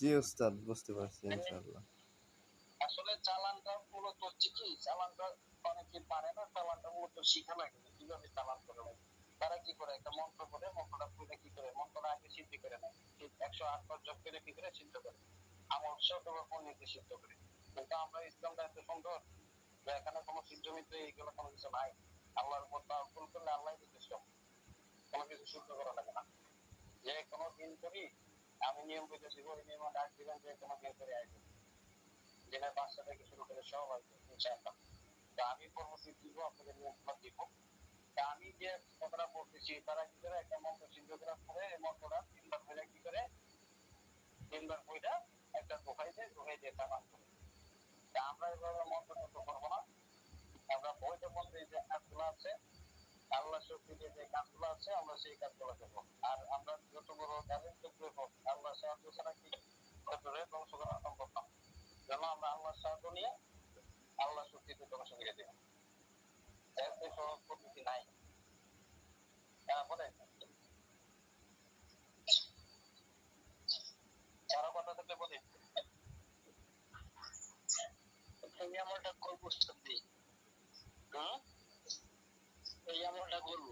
জি উস্তাদ, বুঝতে পারছি ইনশাআল্লাহ। আসলে চালানটা মূলত হচ্ছে কি, চালানটা অনেকে পারে না, চালানটা মূলত শিখা লাগে কীভাবে চালান করে তারা কি করে, একটা মন্ত্র করে মন্ত্রটা পড়ে কি করে? মন্ত্রটা আগে সিদ্ধ করে নেয়। একশো আট বার জপ করে কি করে? সিদ্ধ করে। আমার শত বা সিদ্ধ করে? কিন্তু আমরা ইসলামটা এত সুন্দর এখানে কোনো সিদ্ধ মিত্র, এইগুলো কোনো কিছু নাই। আল্লাহর উপর তাওয়াক্কুল করলে আল্লাহ যথেষ্ট। কোনো কিছু শুদ্ধ করা লাগে না। যে কোনো দিন করি নিয়ম করে দিব ওই নিয়ম ডাক দিবেন যে দিন করে আসবে যেটা বাচ্চা থেকে শুরু করে সব আসবে ইনশাআল্লাহ। তা আমি পরবর্তী দিব, আপনাদের নিয়মগুলো দিব। তা আমি যে কথাটা বলতেছি, তারা কি করে একটা মন্ত্র সিদ্ধ পরে এই মন্ত্রটা তিনবার করে কি করে? তিনবার বইটা একটা দোকাই দিয়ে দোকাই দিয়ে করে। তা আমরা এভাবে মন্ত্র মন্ত্র করব না। আমরা বইটার মধ্যে যে কাজগুলো আছে, আল্লাহ শক্তিতে যে কাজগুলো আছে, আমরা সেই কাজগুলো করব। আর আমরা যত বড় ট্যালেন্ট করব আল্লাহ সাহায্য ছাড়া কি ভেতরে ধ্বংস করা সম্ভব না যেন আমরা আল্লাহর সাহায্য নিয়ে আল্লাহ শক্তিতে ধ্বংস করে দেব এর তো সহজ পদ্ধতি নাই হ্যাঁ বলেন কারও কথা থেকে বলি এই আমলটা করব সত্যি হুম এই আমলটা করব।